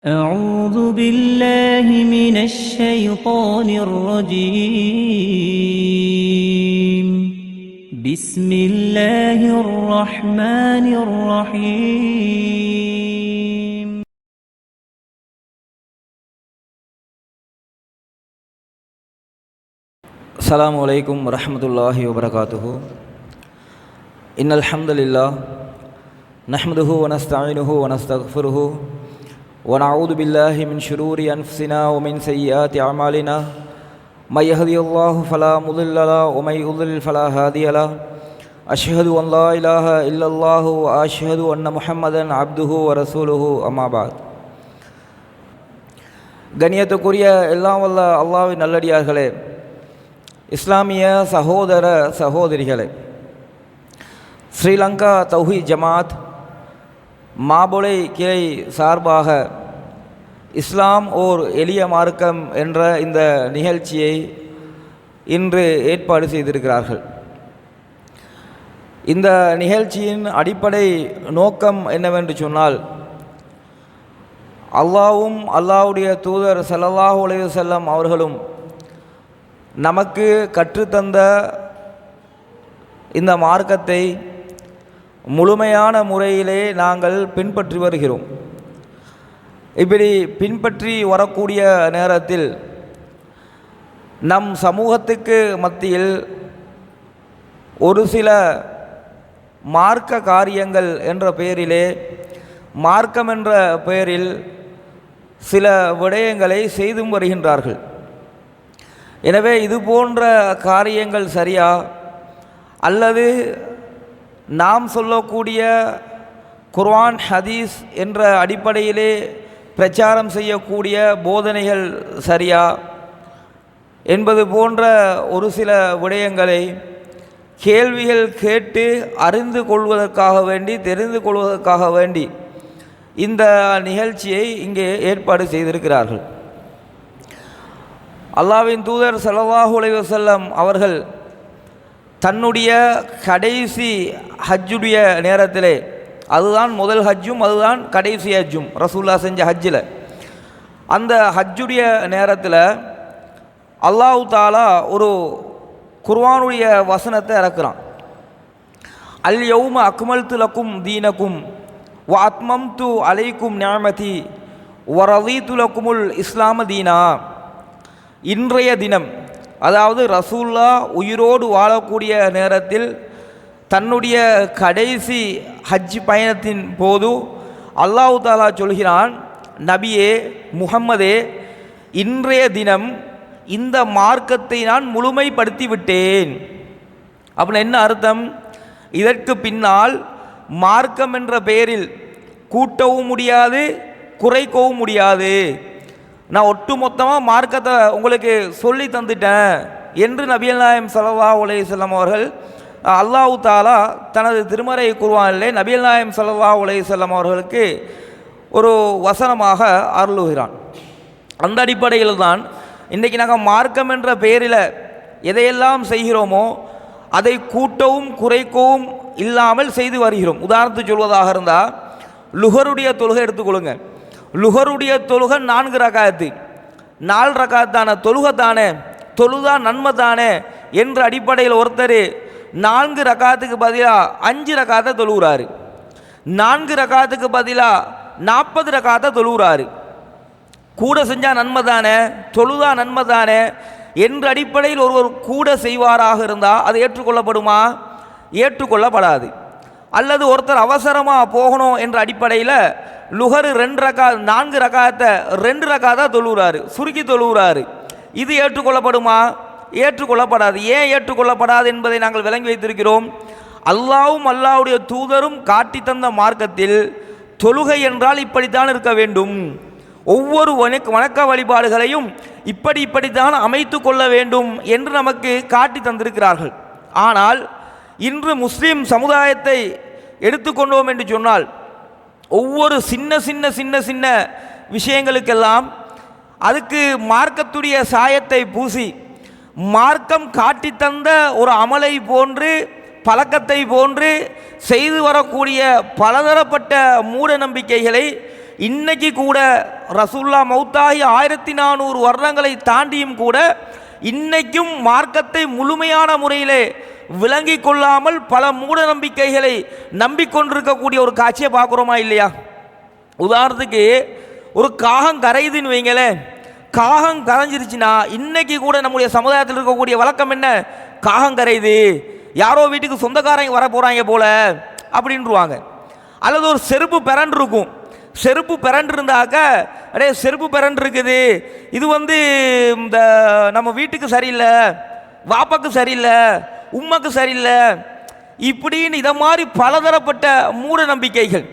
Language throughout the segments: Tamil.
أعوذ بالله من الشيطان الرجيم. بسم الله الرحمن الرحيم. السلام عليكم ورحمة الله وبركاته. إن الحمد لله نحمده ونستعينه ونستغفره ونعوذ بالله من شرور أنفسنا ومن سيئات أعمالنا من يهدي الله فلا مضل له ومن يضلل فلا هادي له أشهد أن لا إله إلا الله وأشهد أن محمدا عبده ورسوله أما بعد கண்ணியத்துக்குரிய எல்லாம் வல்ல அல்லாஹ்வின் நல்லடியார்களே இஸ்லாமிய சகோதர சகோதரிகளே ஸ்ரீலங்கா தௌஹி ஜமாத் மாபொலை கிளை சார்பாக இஸ்லாம் ஓர் எளிய மார்க்கம் என்ற இந்த நிகழ்ச்சியை இன்று ஏற்பாடு செய்திருக்கிறார்கள். இந்த நிகழ்ச்சியின் அடிப்படை நோக்கம் என்னவென்று சொன்னால் அல்லாவும் அல்லாவுடைய தூதர் ஸல்லல்லாஹு உலக செல்லம் அவர்களும் நமக்கு கற்றுத்தந்த இந்த மார்க்கத்தை முழுமையான முறையிலே நாங்கள் பின்பற்றி வருகிறோம். இப்படி பின்பற்றி வரக்கூடிய நேரத்தில் நம் சமூகத்துக்கு மத்தியில் ஒரு சில மார்க்க காரியங்கள் என்ற பெயரிலே மார்க்கம் என்ற பெயரில் சில விடயங்களை செய்தும் வருகின்றார்கள். எனவே இது போன்ற காரியங்கள் சரியா? அல்லது நாம் சொல்லக்கூடிய குர்ஆன் ஹதீஸ் என்ற அடிப்படையிலே பிரச்சாரம் செய்யக்கூடிய போதனைகள் சரியா என்பது போன்ற ஒரு சில விடயங்களை கேள்விகள் கேட்டு அறிந்து கொள்வதற்காக வேண்டி தெரிந்து கொள்வதற்காக வேண்டி இந்த நிகழ்ச்சியை இங்கே ஏற்பாடு செய்திருக்கிறார்கள். அல்லாவின் தூதர் ஸல்லல்லாஹு செல்லம் அவர்கள் தன்னுடைய கடைசி ஹஜ்ஜுடைய நேரத்திலே அதுதான் முதல் ஹஜ்ஜும் அதுதான் கடைசி ஹஜ்ஜும். ரசூல்லா செஞ்ச ஹஜ்ஜில். அந்த ஹஜ்ஜுடைய நேரத்தில் அல்லாஹு தாலா ஒரு குர்வானுடைய வசனத்தை இறக்குறான். அல் யௌம அக்மல் துலக்கும் தீனக்கும் வ அத்மம்து அலைக்கும் நியாமதி வரதீத்து துலக்குமுல் இஸ்லாம தீனா. இன்றைய தினம் அதாவது ரசூல்லா உயிரோடு வாழக்கூடிய நேரத்தில் தன்னுடைய கடைசி ஹஜ் பயணத்தின் போது அல்லாஹு தாலா சொல்கிறான் நபியே முகம்மதே இன்றைய தினம் இந்த மார்க்கத்தை நான் முழுமைப்படுத்தி விட்டேன் அப்படின்னு என்ன அர்த்தம்? இதற்கு பின்னால் மார்க்கம் என்ற பெயரில் கூட்டவும் முடியாது குறைக்கவும் முடியாது. நான் ஒட்டுமொத்தமாக மார்க்கத்தை உங்களுக்கு சொல்லி தந்துட்டேன் என்று நபியல் நாயம் சல்லா உலையம் அவர்கள் அல்லாஹு தாலா தனது திருமறை குருவானிலே நபீல் நாயம் சல்லா உலகம் அவர்களுக்கு ஒரு வசனமாக அருளுகிறான். அந்த அடிப்படையில் தான் இன்றைக்கி நாங்கள் மார்க்கம் என்ற பெயரில் எதையெல்லாம் செய்கிறோமோ அதை கூட்டவும் குறைக்கவும் இல்லாமல் செய்து வருகிறோம். உதாரணத்துக்கு சொல்வதாக இருந்தால் லுகருடைய தொழுகை எடுத்துக்கொள்ளுங்க லுகருடைய தொழுகை நான்கு ரகாயத்து நாலு ரகாத்தான தொழுகை தானே தொழுதா நன்மை தானே என்ற அடிப்படையில் ஒருத்தர் நான்கு ரகாத்துக்கு பதிலாக அஞ்சு ரகாத்தை தொழுகிறாரு நான்கு ரகாத்துக்கு பதிலாக நாற்பது ரகாத்தை தொழுகிறாரு கூட செஞ்சால் நன்மை தானே தொழுதா நன்மை தானே என்ற அடிப்படையில் ஒருவர் கூட செய்வாராக இருந்தால் அது ஏற்றுக்கொள்ளப்படுமா? ஏற்றுக்கொள்ளப்படாது. அல்லது ஒருத்தர் அவசரமாக போகணும் என்ற அடிப்படையில் லுகரு ரெண்டு ரக்கா நான்கு ரகாத்தை ரெண்டு ரக்கா தொழுகிறாரு சுருக்கி தொழுகிறாரு இது ஏற்றுக்கொள்ளப்படுமா? ஏற்றுக்கொள்ளப்படாது. ஏன் ஏற்றுக்கொள்ளப்படாது என்பதை நாங்கள் விளங்கி வைத்திருக்கிறோம். அல்லாவும் அல்லாவுடைய தூதரும் காட்டி தந்த மார்க்கத்தில் தொழுகை என்றால் இப்படித்தான் இருக்க வேண்டும். ஒவ்வொரு வணக்க வணக்க வழிபாடுகளையும் இப்படி இப்படித்தான் அமைத்து கொள்ள வேண்டும் என்று நமக்கு காட்டி தந்திருக்கிறார்கள். ஆனால் இன்று முஸ்லீம் சமுதாயத்தை எடுத்துக்கொண்டோம் என்று சொன்னால் ஒவ்வொரு சின்ன சின்ன சின்ன சின்ன விஷயங்களுக்கெல்லாம் அதுக்கு மார்க்கத்துடைய சாயத்தை பூசி மார்க்கம் காட்டி தந்த ஒரு அமலை போன்று பழக்கத்தை போன்று செய்து வரக்கூடிய பலதரப்பட்ட மூட நம்பிக்கைகளை இன்னைக்கு கூட ரசூல்லா மௌத்தாகி ஆயிரத்தி நானூறு வருடங்களை தாண்டியும் கூட இன்னைக்கும் மார்க்கத்தை முழுமையான முறையிலே விளங்கி கொள்ளாமல் பல மூட நம்பிக்கைகளை நம்பிக்கொண்டிருக்கக்கூடிய ஒரு காட்சியை பார்க்குறோமா இல்லையா? உதாரணத்துக்கு ஒரு காகம் கரையுதுன்னு வைங்களேன். காகம் கரைஞ்சிருச்சுன்னா இன்னைக்கு கூட நம்முடைய சமுதாயத்தில் இருக்கக்கூடிய வழக்கம் என்ன? காகம் கரையுது. யாரோ வீட்டுக்கு சொந்தக்காரங்க வர போகிறாங்க போல அப்படின்ருவாங்க அல்லது ஒரு செருப்பு பிறண்டு இருக்கும். செருப்பு பிறண்டு இருந்தாக்க அடே செருப்பு பிறண்டு இருக்குது. இது வந்து இந்த நம்ம வீட்டுக்கு சரியில்லை வாப்பாக்கு சரியில்லை உம்மாக்கு சரியில்லை இப்படின்னு இதை மாதிரி பலதரப்பட்ட மூட நம்பிக்கைகள்.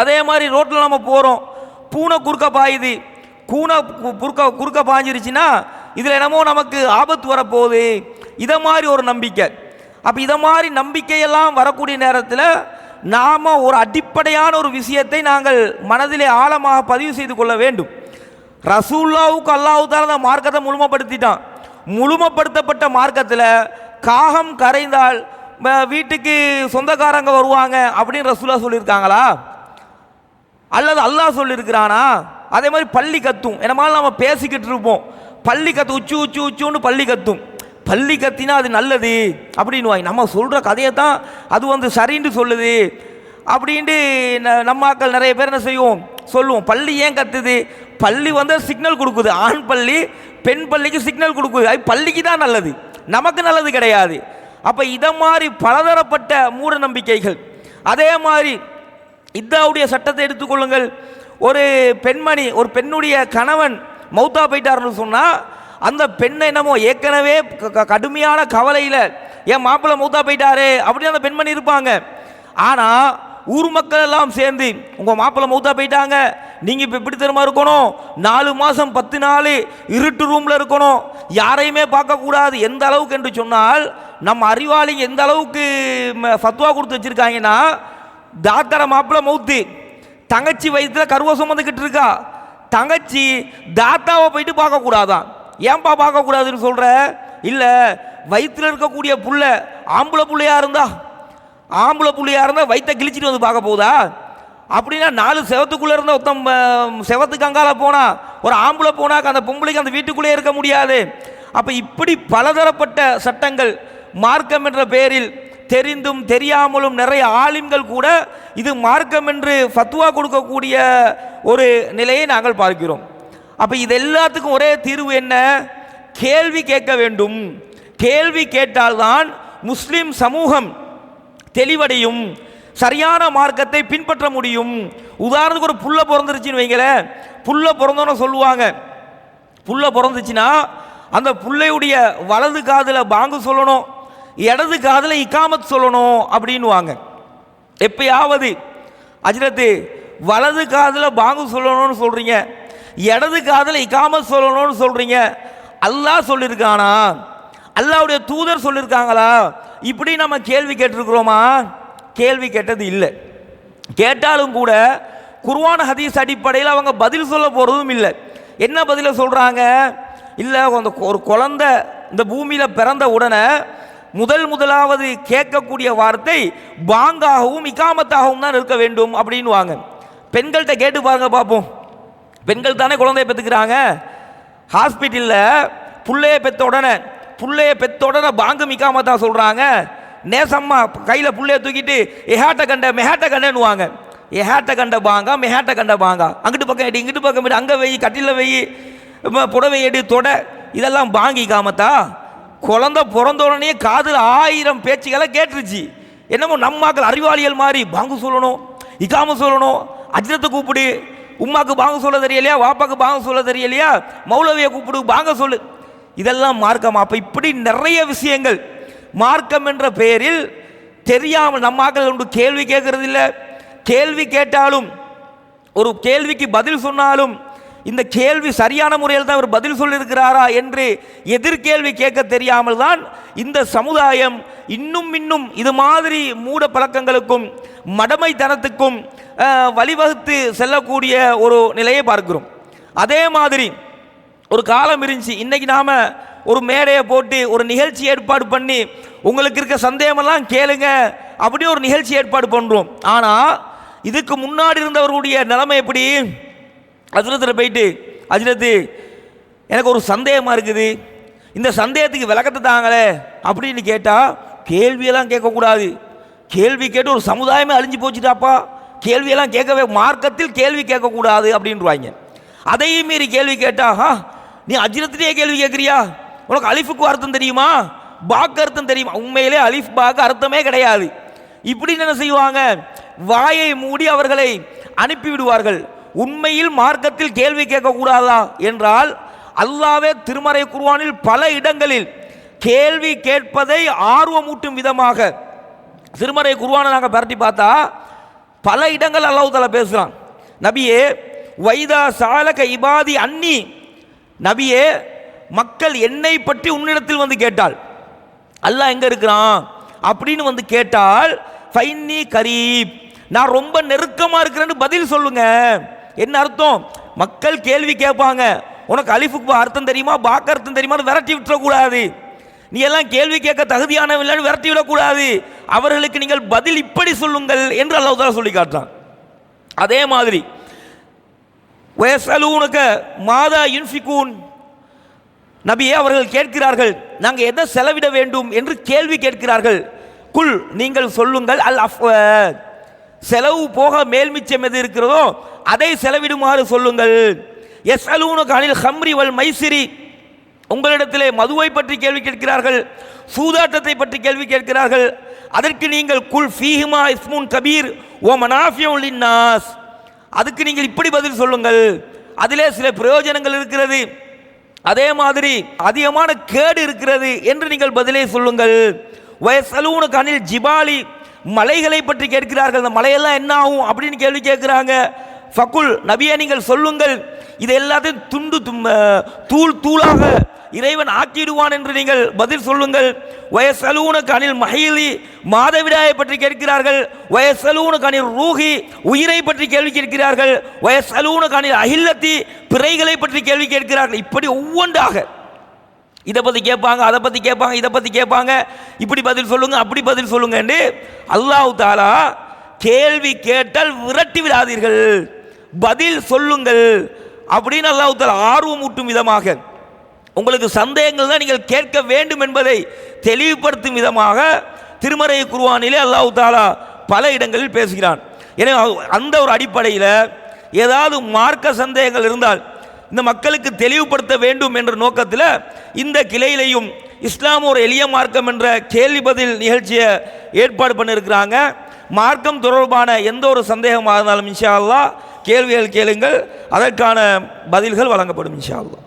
அதே மாதிரி ரோட்டில் நம்ம போகிறோம் பூனை குறுக்க பாயுது. கூனை கு- குறுக்க குறுக்க பாஞ்சிருச்சுன்னா இதில் என்னமோ நமக்கு ஆபத்து வரப்போகுது. இதை மாதிரி ஒரு நம்பிக்கை. அப்போ இதை மாதிரி நம்பிக்கையெல்லாம் வரக்கூடிய நேரத்தில் நாம் ஒரு அடிப்படையான ஒரு விஷயத்தை நாங்கள் மனதிலே ஆழமாக பதிவு செய்து கொள்ள வேண்டும். ரசூல்லாவுக்கு அல்லாஹு தாலா அந்த மார்க்கத்தை முழுமைப்படுத்திட்டான். முழுமைப்படுத்தப்பட்ட மார்க்கத்தில் காகம் கரைந்தால் வீட்டுக்கு சொந்தக்காரங்க வருவாங்க அப்படின்னு ரசூலா சொல்லியிருக்காங்களா? அல்லது அல்லாஹ் சொல்லியிருக்கிறானா? அதே மாதிரி பள்ளி கத்தும். என்னமாலும் நம்ம பேசிக்கிட்டு இருப்போம். பள்ளி கத்து உச்சு உச்சு உச்சுன்னு பள்ளி கத்தும். பள்ளி கத்தினா அது நல்லது அப்படின்னு நம்ம சொல்கிற கதையை தான் அது வந்து சரின்னு சொல்லுது. அப்படின்ட்டு ந- நம்ம ஆக்கள் நிறைய பேர் என்ன செய்வோம்? சொல்லுவோம். பள்ளி ஏன் கத்துது? பள்ளி வந்து சிக்னல் கொடுக்குது. ஆண் பள்ளி பெண் பள்ளிக்கு சிக்னல் கொடுக்குது. அது பள்ளிக்கு தான் நல்லது. நமக்கு நல்லது கிடையாது. அப்போ இதை மாதிரி பலதரப்பட்ட மூட நம்பிக்கைகள். அதே மாதிரி இதாவுடைய சட்டத்தை எடுத்துக்கொள்ளுங்கள். ஒரு பெண்மணி ஒரு பெண்ணுடைய கணவன் மௌத்தா போயிட்டாருன்னு சொன்னால் அந்த பெண்ணை என்னமோ ஏற்கனவே க- க- கடுமையான கவலையில் என் மாப்பிள்ளை மௌத்தா போயிட்டாரு? அப்படின்னு அந்த பெண்மணி இருப்பாங்க. ஆனால் ஊர் மக்கள் எல்லாம் சேர்ந்து உங்கள் மாப்பிள்ளை மௌத்தா போயிட்டாங்க. நீங்கள் இப்போ இப்படி தருமா இருக்கணும். நாலு மாதம் பத்து நாள் இருட்டு ரூமில் இருக்கணும். யாரையுமே பார்க்கக்கூடாது எந்த அளவுக்கு என்று சொன்னால் நம்ம அறிவாளிங்க எந்த அளவுக்கு ம- ஃபத்வா கொடுத்து வச்சுருக்காங்கன்னா டாக்டரை மாப்பிள்ளை மௌத்து தங்கச்சி வயிற்றுல கருவை சுமந்துக்கிட்டு இருக்கா? தங்கச்சி தாத்தாவை போயிட்டு பார்க்கக்கூடாதான். ஏன்பா பார்க்கக்கூடாதுன்னு சொல்கிற இல்லை வயிற்றில் இருக்கக்கூடிய புள்ள ஆம்பளை புள்ளையாக இருந்தா? ஆம்பளை புள்ளையாக இருந்தால் வயிற்ற கிழிச்சிட்டு வந்து பார்க்க போகுதா? அப்படின்னா நாலு செவத்துக்குள்ளே இருந்த ஒருத்தன் செவத்துக்கு அங்கால போனால் ஒரு ஆம்பளை போனாக்க அந்த பொம்பளைக்கு அந்த வீட்டுக்குள்ளே இருக்க முடியாது. அப்போ இப்படி பலதரப்பட்ட சட்டங்கள் மார்க்கம் என்ற பெயரில் தெரிந்தும் தெரியாமலும் நிறைய ஆலிம்கள் கூட இது மார்க்கம் என்று ஃபத்வா கொடுக்கக்கூடிய ஒரு நிலையை நாங்கள் பார்க்கிறோம். அப்போ இது எல்லாத்துக்கும் ஒரே தீர்வு என்ன? கேள்வி கேட்க வேண்டும். கேள்வி கேட்டால்தான் முஸ்லீம் சமூகம் தெளிவடையும். சரியான மார்க்கத்தை பின்பற்ற முடியும். உதாரணத்துக்கு ஒரு புள்ள பிறந்துருச்சுன்னு வைங்களேன். புள்ள பிறந்தோன்னு சொல்லுவாங்க. புள்ள பிறந்துச்சுன்னா அந்த புள்ளையுடைய வலது காதில் பாங்கு சொல்லணும். இடது காதில் இக்காமத் சொல்லணும் அப்படின்னுவாங்க. எப்பயாவது அஜ்ரத்து வலது காதில் பாங்கு சொல்லணும்னு சொல்கிறீங்க இடது காதில் இக்காமத் சொல்லணும்னு சொல்கிறீங்க அல்லாஹ் சொல்லியிருக்கானா அல்லாவுடைய தூதர் சொல்லியிருக்காங்களா இப்படி நம்ம கேள்வி கேட்டிருக்கிறோமா? கேள்வி கேட்டது இல்லை. கேட்டாலும் கூட குர்ஆன் ஹதீஸ் அடிப்படையில் அவங்க பதில் சொல்ல போகிறதும் இல்லை. என்ன பதிலை சொல்கிறாங்க இல்லை அந்த ஒரு குழந்த இந்த பூமியில் பிறந்த உடனே முதல் முதலாவது கேட்கக்கூடிய வார்த்தை பாங்காகவும் இக்காமத்தாகவும் தான் இருக்க வேண்டும் அப்படின்னுவாங்க. பெண்கள்கிட்ட கேட்டு பாருங்க பார்ப்போம் பெண்கள் தானே குழந்தைய பெற்றுக்கிறாங்க? ஹாஸ்பிட்டலில் பிள்ளைய பெத்த உடனே புள்ளைய பெத்த உடனே பாங்கு மிக்காமத்தான் சொல்கிறாங்க நேசம்மா கையில் பிள்ளைய தூக்கிட்டு எஹாட்ட கண்ட மெஹாட்ட கண்டனுவாங்க எஹாட்ட கண்ட பாங்கா மெஹாட்ட கண்ட பாங்கா. அங்கிட்டு பக்கம் எடி இங்கிட்டு பக்கம் எடி அங்கே வெயி கட்டில வெயி புடவை எடி தொட. இதெல்லாம் பாங்கிக்காமத்தா குழந்தை பிறந்த உடனே காதில் ஆயிரம் பேச்சுகளை கேட்டுருச்சு. என்னமோ நம்மாக்கள் அறிவாளிகள் மாதிரி பாங்கு சொல்லணும் இக்காம சொல்லணும் அஜிதத்தை கூப்பிடு உம்மாக்கு பாங்க சொல்ல தெரியலையா வாப்பாக்கு பாங்க சொல்ல தெரியலையா மௌலவியை கூப்பிடு பாங்க சொல்லு. இதெல்லாம் மார்க்கம். அப்போ இப்படி நிறைய விஷயங்கள். மார்க்கம் என்ற பெயரில் தெரியாமல் நம்ம ஆக்கள் ஒன்று கேள்வி கேட்கறதில்ல. கேள்வி கேட்டாலும் ஒரு கேள்விக்கு பதில் சொன்னாலும் இந்த கேள்வி சரியான முறையில் தான் அவர் பதில் சொல்லியிருக்கிறாரா என்று எதிர்கேள்வி கேட்க தெரியாமல் தான் இந்த சமுதாயம் இன்னும் இன்னும் இது மாதிரி மூட பழக்கங்களுக்கும் மடமைத்தனத்துக்கும் வழிவகுத்து செல்லக்கூடிய ஒரு நிலையை பார்க்கிறோம். அதே மாதிரி ஒரு காலம் இருந்துச்சு. இன்றைக்கி நாம் ஒரு மேடையை போட்டு ஒரு நிகழ்ச்சி ஏற்பாடு பண்ணி உங்களுக்கு இருக்க சந்தேகமெல்லாம் கேளுங்க அப்படி ஒரு நிகழ்ச்சி ஏற்பாடு பண்ணுறோம் ஆனால் இதுக்கு முன்னாடி இருந்தவர்களுடைய நிலைமை எப்படி? அஜரத்தில் போயிட்டு அஜரத்து எனக்கு ஒரு சந்தேகமாக இருக்குது. இந்த சந்தேகத்துக்கு விளக்கத்தை தாங்களே அப்படின்னு கேட்டால் கேள்வியெல்லாம் கேட்கக்கூடாது. கேள்வி கேட்டு ஒரு சமுதாயமே அழிஞ்சு போச்சுட்டாப்பா கேள்வியெல்லாம் கேட்கவே மார்க்கத்தில் கேள்வி கேட்கக்கூடாது அப்படின்றாங்க அதையும் மீறி கேள்வி கேட்டா ஹா நீ அஜிரத்திலேயே கேள்வி கேட்குறியா? உனக்கு அலிஃபுக்கு அர்த்தம் தெரியுமா? பாக்கு அர்த்தம் தெரியுமா? உண்மையிலே அலிஃப் பாக்கு அர்த்தமே கிடையாது. இப்படி என்ன செய்வாங்க? வாயை மூடி அவர்களை அனுப்பிவிடுவார்கள். உண்மையில் மார்க்கத்தில் கேள்வி கேட்கக்கூடாதா? என்றால் அல்லாவே திருமறை குருவானில் பல இடங்களில் கேள்வி கேட்பதை ஆர்வமூட்டும் விதமாக திருமறை குர்ஆனை நாங்கள் பரட்டி பார்த்தா பல இடங்கள் அல்லாஹ் தஆலா பேசுகிறான் நபியே வைதா சாலக இபாதி அன்னி. நபியே மக்கள் என்னை பற்றி உன்னிடத்தில் வந்து கேட்டால். அல்லாஹ் எங்கே இருக்கிறான்? அப்படின்னு வந்து கேட்டால் ஃபைன்னி கரீப். நான் ரொம்ப நெருக்கமாக இருக்கிறேன்னு பதில் சொல்லுங்கள் என்ன அர்த்தம்? மக்கள் கேள்வி கேட்பாங்க. உனக்கு அலிஃபுக்கு அர்த்தம் தெரியுமா? பாக்க அர்த்தம் தெரியுமான்னு விரட்டி விட்டுறக்கூடாது. நீ எல்லாம் கேள்வி கேட்க தகுதியானவில்லைன்னு விரட்டி விடக்கூடாது. அவர்களுக்கு நீங்கள் பதில் இப்படி சொல்லுங்கள் என்று அல்லாஹ் சொல்லி காட்டுறான். அதே மாதிரி வயசலூனுக்க மாதா இன்ஃபிகூன் நபியே அவர்கள் கேட்கிறார்கள் நாங்கள் எதை செலவிட வேண்டும்? என்று கேள்வி கேட்கிறார்கள். குல் நீங்கள் சொல்லுங்கள். அல் அஃப் செலவு போக மேல்மிச்சம் எது இருக்கிறதோ அதை செலவிடுமாறு சொல்லுங்கள். எஸ் அலூனுக்கு அனில் ஹம்ரி வல் மைசிரி. உங்களிடத்திலே மதுவை பற்றி கேள்வி கேட்கிறார்கள் சூதாட்டத்தை பற்றி கேள்வி கேட்கிறார்கள். அதற்கு நீங்கள் குல் ஃபீஹிமா இஸ்முன் கபீர் ஓ மனாஃபியம் அதுக்கு நீங்கள் இப்படி பதில் சொல்லுங்கள். அதிலே சில பிரயோஜனங்கள் இருக்கிறது. அதே மாதிரி அதிகமான கேடு இருக்கிறது என்று நீங்கள் பதிலே சொல்லுங்கள். வயசலூனு கனில் ஜிபாலி மலைகளை பற்றி கேட்கிறார்கள். அந்த மலையெல்லாம் என்ன ஆகும் அப்படின்னு கேள்வி கேட்குறாங்க. ஃபக்குல் நபியை நீங்கள் சொல்லுங்கள். இது எல்லாத்தையும் துண்டு தும் தூள் தூளாக இறைவன் ஆக்கிடுவான் என்று நீங்கள் பதில் சொல்லுங்கள். வயசலூனுக்கு அணில் மகிழி மாதவிடாயை பற்றி கேட்கிறார்கள். வயசலூனுக்கு அணில் ரூஹி உயிரை பற்றி கேள்வி கேட்கிறார்கள். வயசலூனுக்கு அணில் அகில்லத்தி பிறைகளை பற்றி கேள்வி கேட்கிறார்கள். இப்படி ஒவ்வொன்றாக இதை பற்றி கேட்பாங்க அதை பற்றி கேட்பாங்க இதை பற்றி கேட்பாங்க. இப்படி பதில் சொல்லுங்க அப்படி பதில் சொல்லுங்கன்னு அல்லாஹ் தாலா கேள்வி கேட்டால் விரட்டி விடாதீர்கள். பதில் சொல்லுங்கள் அப்படின்னு அல்லாஹ் தாலா ஆர்வம் ஊட்டும் விதமாக. உங்களுக்கு சந்தேகங்கள் தான் நீங்கள் கேட்க வேண்டும் என்பதை தெளிவுபடுத்தும் விதமாக திருமறை குருவானிலே அல்லாஹ் தாலா பல இடங்களில் பேசுகிறான். எனவே அந்த ஒரு அடிப்படையில் ஏதாவது மார்க்க சந்தேகங்கள் இருந்தால் இந்த மக்களுக்கு தெளிவுபடுத்த வேண்டும் என்ற நோக்கத்தில் இந்த கிளையிலையும் இஸ்லாம் ஒரு எளிய மார்க்கம் என்ற கேள்வி பதில் நிகழ்ச்சியை ஏற்பாடு பண்ணியிருக்கிறாங்க மார்க்கம் தொடர்பான எந்த ஒரு சந்தேகமாக இருந்தாலும் இன்ஷா அல்லா கேள்விகள் கேளுங்கள். அதற்கான பதில்கள் வழங்கப்படும் இன்ஷா அல்லா